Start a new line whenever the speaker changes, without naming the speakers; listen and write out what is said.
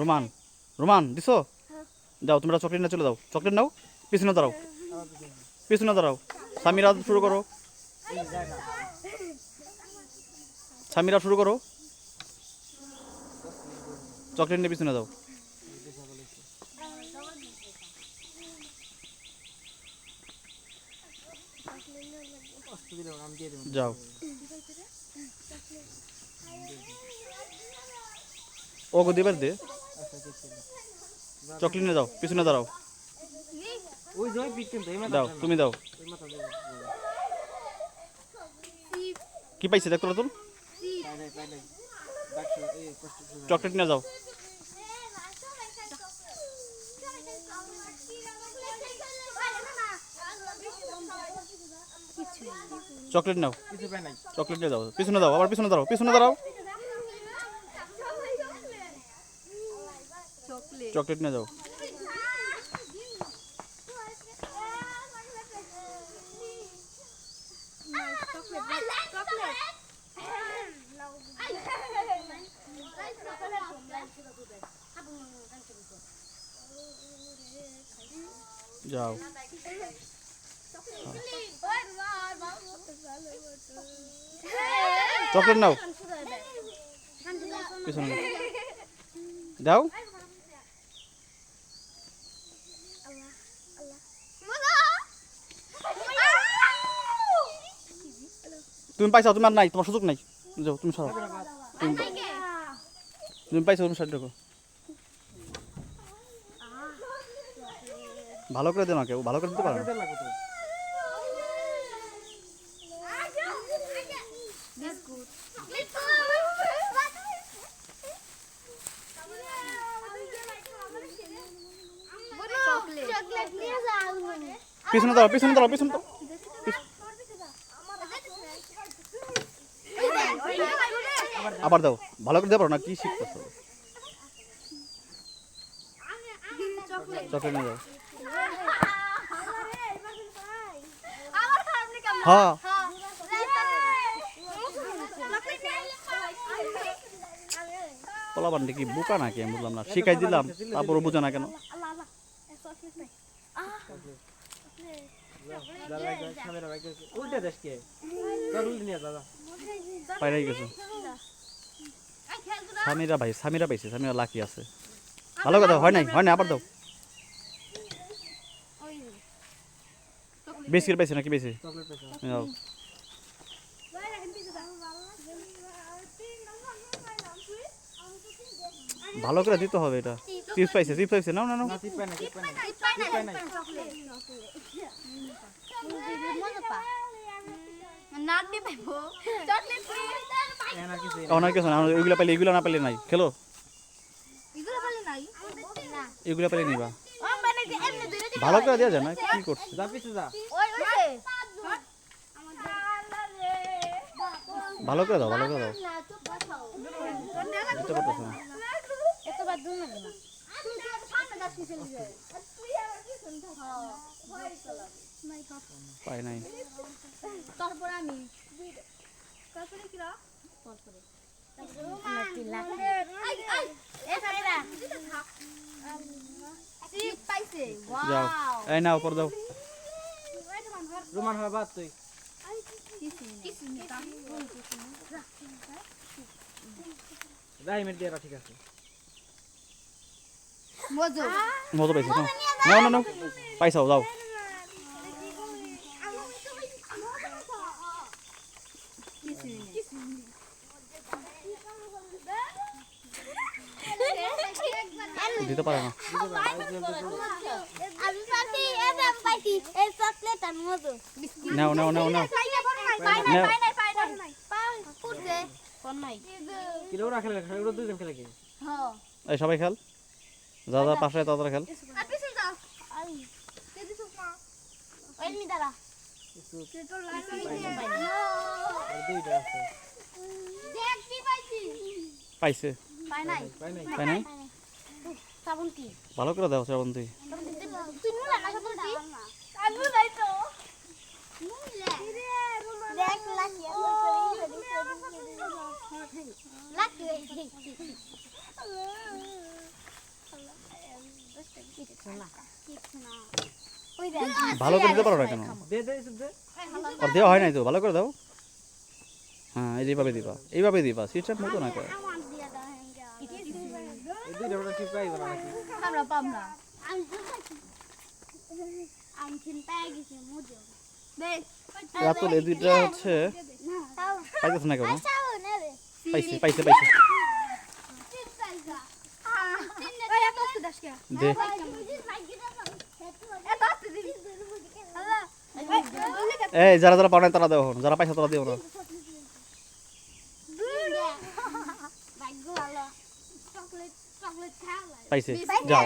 Roman Roman, দিছো? যাও, তোমরা চকলেট না চলে যাও। চকলেট নাও, পিছনে দাঁড়াও। পিছনে দাঁড়াও। সামিরা শুরু করো। সামিরা শুরু করো। চকলেট নিয়ে পিছনে যাও। যাও। ও গো দিবার দে। চকলেট নিয়ে যাও পিছনে দাঁড়াও। দাও তুমি দাও। কি পাইছে দেখো তো।
পাই নাই পাই নাই। ডাকছো এই কষ্ট করে
চকলেট নিয়ে যাও। চকলেট নাও। চকলেট নিয়ে যাও পিছনে দাও আবার পিছনে দাঁড়াও পিছনে দাঁড়াও। চকলেট নিয়ে যাও। যাও। চকলেট নাও। পিছনে দাও। তুমি পাইছো, তোমার নাই, তোমার সুযোগ নাই। যাও, তুমি সরো। তুমি পাইছো, তুমি রাখো ভালো করে দেও না কেউ, ভালো করে দিতে পারো
নিয়ে যাও
পিছনে দাঁড়াও পিছনে দাঁড়াও পিছনে দাঁড়াও আবার দাও ভালো করে পারো না কি শিখতেছো চকলেট নিয়ে যাও হ্যাঁ পোলাবান কি বোকা নাকি আমি বুঝলাম না। শিখাই দিলাম তারপরে বুঝে না কেন। পাইরাই গেছে। সামিরা ভাই সামিরা পাইছে সামিরা লাকি আছে। ভালো কথা হয় নাই হয় না আবার দাও। বিস্কিট পাইছে নাকি বেশি
চকলেট পেছো
যাও ভালো করে দিতে হবে এটা। চিপস পাইছে চিপস পাইছে নাও না নাও।
না টিপ পাই না টিপ পাই না। টিপ পাই না
নাচবি পাইবো চকলেট
এনা কিছু
অনেক কিছু না ওইগুলো পাইলে এগুলো না পাইলে নাই। খেলো।
এগুলো বলে নাই? না
এগুলো পাইলে নিবা।
ও মানে যে এমনি ধরে দিবি
ভালো করে দেওয়া যায় না? কি করছে?
যা পিছে যা।
ওই ওই
ভালো করে দাও ভালো করে দাও। দিতে পারতেছে না। পাই নাই।
তারপর আমি তারপরে কি তারপরে
এই নাও পর দাও।
রোমান হয় বাদ তুই দিয়ে ঠিক আছে।
মজু
পাইছে নাও নাও না নাও। পাইছাও যাও। দিতে পারে না। নাও নাও নাও নাও।
হ্যাঁ
সবাই খেল। যা যা পাশে তাড়াতাড়ি খেল।
পাইছি।
পাইছে।
পাই নাই।
পাই নাই?
পাই নাই
সাবুন কি
ভালো করে দাও শ্রাবন্তী।
তুই নুলা না সাবুন কি আলু নাই তো দেখ লাকি লাকি ওই দেখ
ভালো করে দিতে পারো না কেন?
দে দে ইসুফ দে।
আর দেওয়া হয় নাই তো ভালো করে দাও। হ্যাঁ এইভাবে দিবা এইভাবে দিবা সিস্টেম মতো না করে
আমার পাম না।
রাতুল এই দুইটা হচ্ছে পাইতেছে না কেন?
তাও
পাইছে। পাইছে পাইছে। দে। এই যারা যারা পাওয়া তারা দেবো যারা পাইছে তারা দেবো না। পাইছে। যাও।